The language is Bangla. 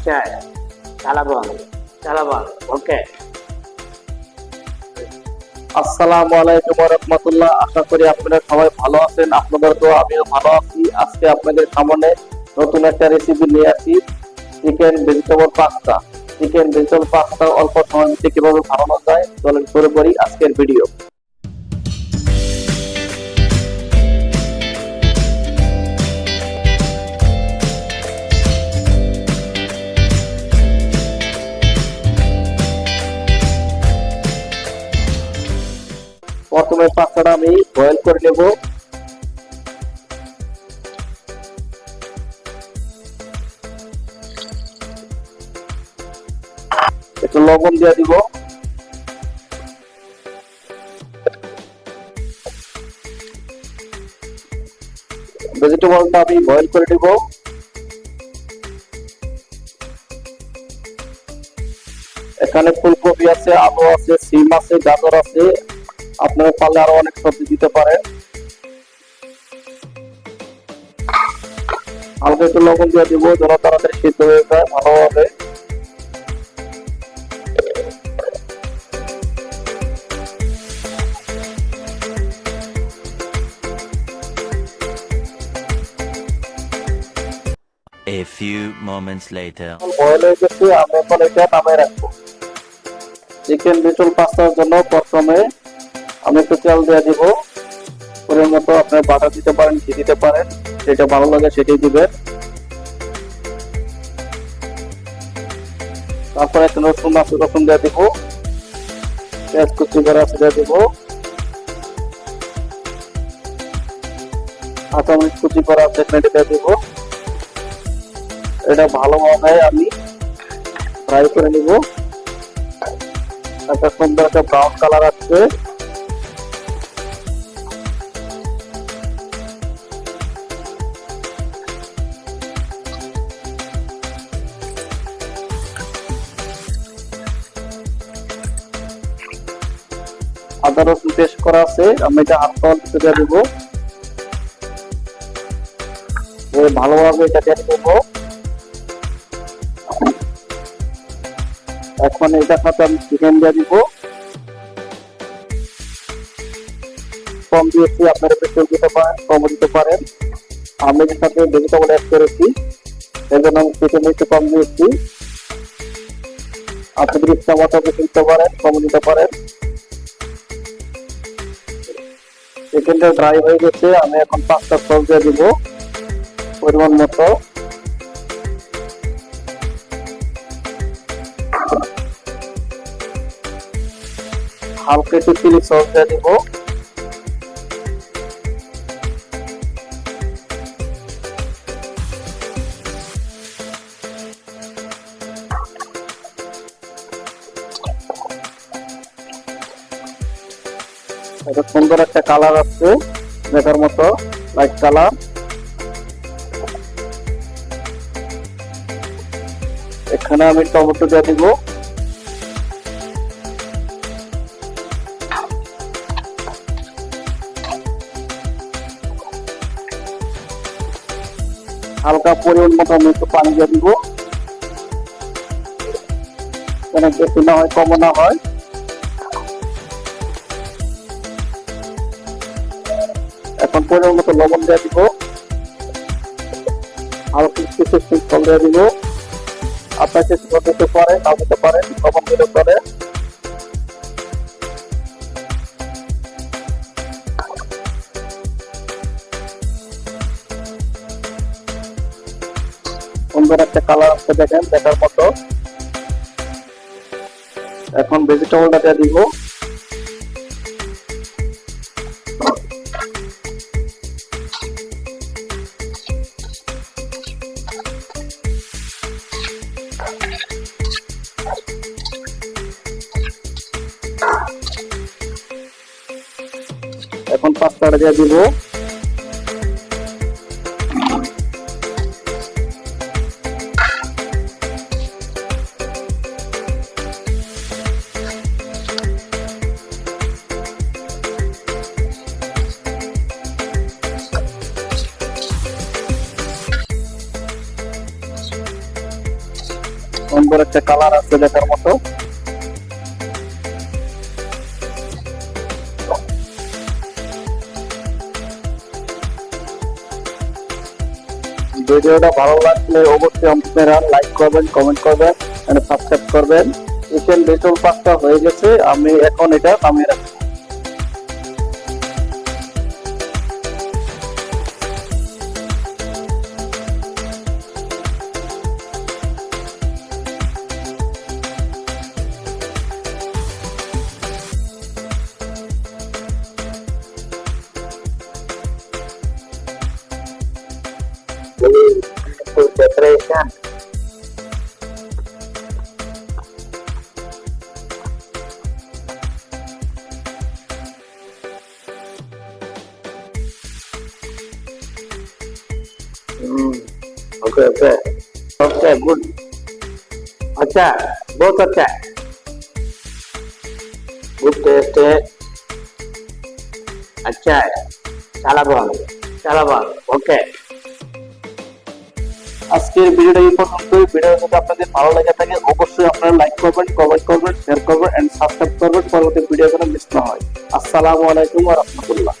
চাই చాలా బాగుంది చాలా బాగుంది ఓకే আসসালামু আলাইকুম রহমতুল্লাহ আশা করি আপনারা সবাই ভালো আছেন আপনাদের তো আমিও ভালো আছি আজকে আপনাদের সামনে নতুন একটা রেসিপি নিয়ে আসি chicken vegetable pasta chicken vegetable pasta অল্প সময়ের মধ্যে কিভাবে বানানো যায় চলেন শুরু করি আজকের ভিডিও প্রথমে পাস্তাটা আমি বয়েল করে নেব। একটু লবণ দিয়ে দিব। ভেজিটেবলটা আমি বয়েল করে নিব। এখানে ফুলকপি আছে, আলু আছে, সিম আছে, গাজর আছে। আপনারা পারলে আরও অনেক সবজি দিতে পারেন। হালকা একটু লবণ দিয়ে দিব যেন তাড়াতাড়ি সিদ্ধ হয়ে যায় ভালোভাবে A few moments later. Boil হয়ে গেছে আমি এখন এটা নামিয়ে রাখব। চিকেন বিটল পাস্তার জন্য প্রথমে আমি একটু তেল দিয়ে দিব। পরিমাণ মতো আপনার বাটার দিতে পারেন, ঘি দিতে পারেন। যেটা ভালো লাগে সেটাই দিবেন। তারপরে একটা রসুন আছে, রসুন দিয়ে দিব। পেঁয়াজ কুচি করে আছে, দিয়ে দিব। কাঁচামরিচ কুচি করা আছে এখানে দিয়ে দিব। এটা ভালোভাবে আমি ফ্রাই করে নিব। একটা সুন্দর একটা ব্রাউন কালার আসছে। আদা রসুন পেস্ট করা আছে। আমি এটা হালকা অল্প দিয়ে দেবো। ভালোভাবে এটা দিয়ে দেবো। এখন এটার সাথে আমি চিকেন দিয়ে দিব। কম দিয়েছি, আপনারা বেশি দিতে পারেন কম দিতে পারেন। আমি এর সাথে ভেজিটেবল অ্যাড করেছি। এই জন্য আমি চিকেন একটু কম দিয়েছি। আপনাদের ইচ্ছা মতো দিতে পারেন কম দিতে পারেন। চিকেনটা ড্রাই হয়ে গেছে, আমি এখন পাঁচটা সস দিয়ে দিব, পরিমাণ মতো। হালকা একটু চিলি সস দিয়ে দিব। এটা সুন্দর একটা কালার আসছে দেখার মতো লাইট কালার এখানে আমি টমেটো দিয়ে দিব। হালকা পরিমাণ মতো আমি একটু পানি দিয়ে দিব। যেন বেশি না হয় কমও না হয়। এখন পরিমাণ মতো লবণ দিয়ে দিব। হালকা কিছু ফল দিয়ে দিব। আপনার চেষ্টা করতে পারে নাও দিতে পারেন, লবণ দিতে পারে সুন্দর একটা কালার আসতে দেখেন, দেখার মতো। এখন ভেজিটেবলটা দিয়ে দিব। pasar dia dulu Kompor cekalara sudah termotong. ভিডিওটা ভালো লাগলে অবশ্যই আপনারা লাইক করবেন কমেন্ট করবেন সাবস্ক্রাইব করবেন। চিকেন লিটল পাস্তা হয়ে গেছে, আমি এখন এটা নামিয়ে রাখব Beautiful decoration. Hmm. Okay, okay. Okay, good. अच्छा बहुत अच्छा है గుడ్ టేస్ట్ అచ్చా చాలా బాగుంది చాలా బాగుంది ఓకే আজকের ভিডিওটা এই পর্যন্তই। ভিডিও যদি আপনাদের ভালো লাগে থাকে, অবশ্যই আপনারা লাইক করবেন কমেন্ট করবেন শেয়ার করবেন এন্ড সাবস্ক্রাইব করবেন। পরবর্তী ভিডিও যেন মিস না হয়। আসসালামু আলাইকুম ওয়া রাহমাতুল্লাহ।